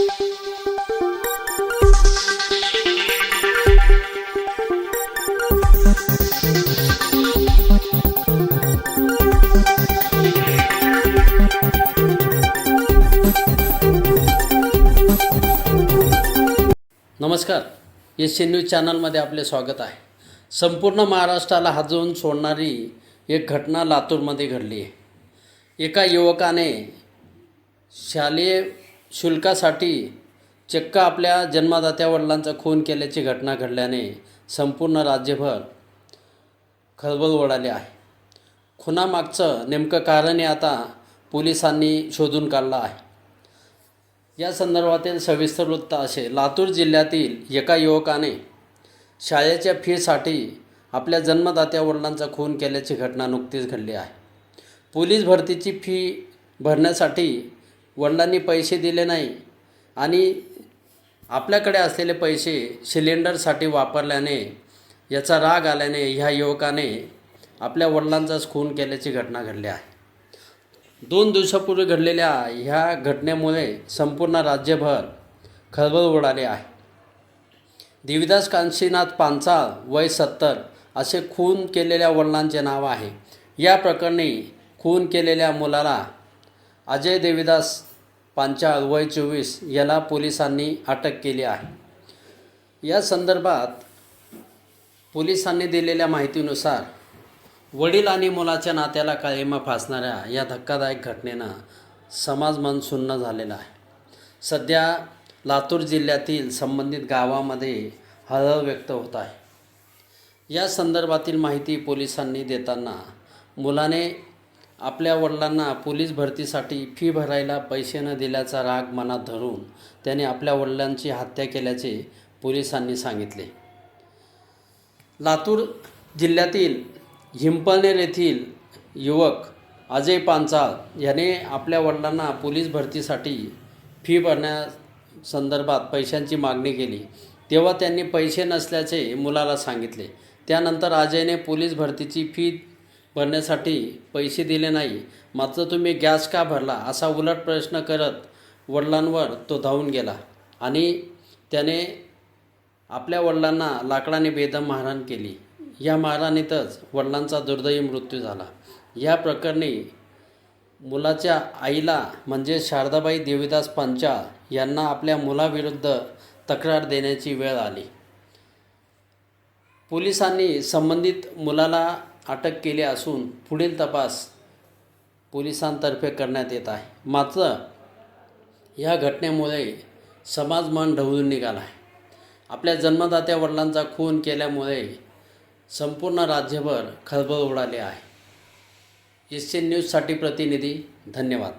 नमस्कार. S news चॅनलमध्ये आपले स्वागत आहे. संपूर्ण महाराष्ट्राला हाजवून सोडणारी एक घटना लातूरमध्ये घडली आहे. एका युवकाने शालेय शुल्कासाठी चक्क आपल्या जन्मदात्या वडिलांचा खून केल्याची घटना घडल्याने संपूर्ण राज्यभर खळबळ उडाली आहे. खुनामागचं नेमकं कारण हे आता पोलिसांनी शोधून काढलं आहे. या संदर्भातील सविस्तर वृत्त असे लातूर जिल्ह्यातील एका युवकाने शाळेच्या फीसाठी आपल्या जन्मदात्या वडिलांचा खून केल्याची घटना नुकतीच घडली आहे. पोलीस भरतीची फी भरण्यासाठी वडिलांनी पैसे दिले नाही. आणि आपल्याकडे असलेले पैसे सिलेंडरसाठी वापरल्याने याचा राग आल्याने ह्या युवकाने आपल्या वडिलांचाच खून केल्याची घटना घडली आहे. दोन दिवसापूर्वी घडलेल्या ह्या घटनेमुळे संपूर्ण राज्यभर खळबळ उडाली आहे. देविदास कांशीनाथ पांचाळ वय सत्तर असे खून केलेल्या वडिलांचे नाव आहे. या प्रकरणी खून केलेल्या मुलाला अजय देविदास पांचाळ वय चोवीस याला पोलिसांनी अटक केली आहे. या संदर्भात पोलिसांनी दिलेल्या माहितीनुसार वडील आणि मुलाच्या नात्याला काळीमा फासणाऱ्या या धक्कादायक घटनेनं समाज मन सुन्न झालेला आहे. सध्या लातूर जिल्ह्यातील संबंधित गावामध्ये हळहळ व्यक्त होत आहे. या संदर्भातील माहिती पोलिसांनी देताना मुलाने आपल्या वडिलांना पोलीस भरतीसाठी फी भरायला पैसे न दिल्याचा राग मनात धरून त्याने आपल्या वडिलांची हत्या केल्याचे पोलिसांनी सांगितले. लातूर जिल्ह्यातील हिंपनेर येथील युवक अजय पांचाळ याने आपल्या वडिलांना पोलीस भरतीसाठी फी भरण्यासंदर्भात पैशांची मागणी केली. तेव्हा त्यांनी पैसे नसल्याचे मुलाला सांगितले. त्यानंतर अजयने पोलीस भरतीची फी भरण्यासाठी पैसे दिले नाही. मात्र तुम्ही गॅस का भरला असा उलट प्रश्न करत वडिलांवर तो धावून गेला आणि त्याने आपल्या वडिलांना लाकडाने बेदम मारहाण केली. या मारहाणीतच वडिलांचा दुर्दैवी मृत्यू झाला. या प्रकरणी मुलाच्या आईला म्हणजे शारदाबाई देवीदास पंचाळ यांना आपल्या मुलाविरुद्ध तक्रार देण्याची वेळ आली. पोलिसांनी संबंधित मुलाला अटक केली असून पुढील तपास पोलिसांतर्फे करण्यात येत आहे. मात्र या घटनेमुळे समाज मन ढवळून निघाला आहे. आपल्या जन्मदात्या वडिलांचा खून केल्यामुळे संपूर्ण राज्यभर खळबळ उडाले आहे. एस न्यूजसाठी प्रतिनिधी धन्यवाद.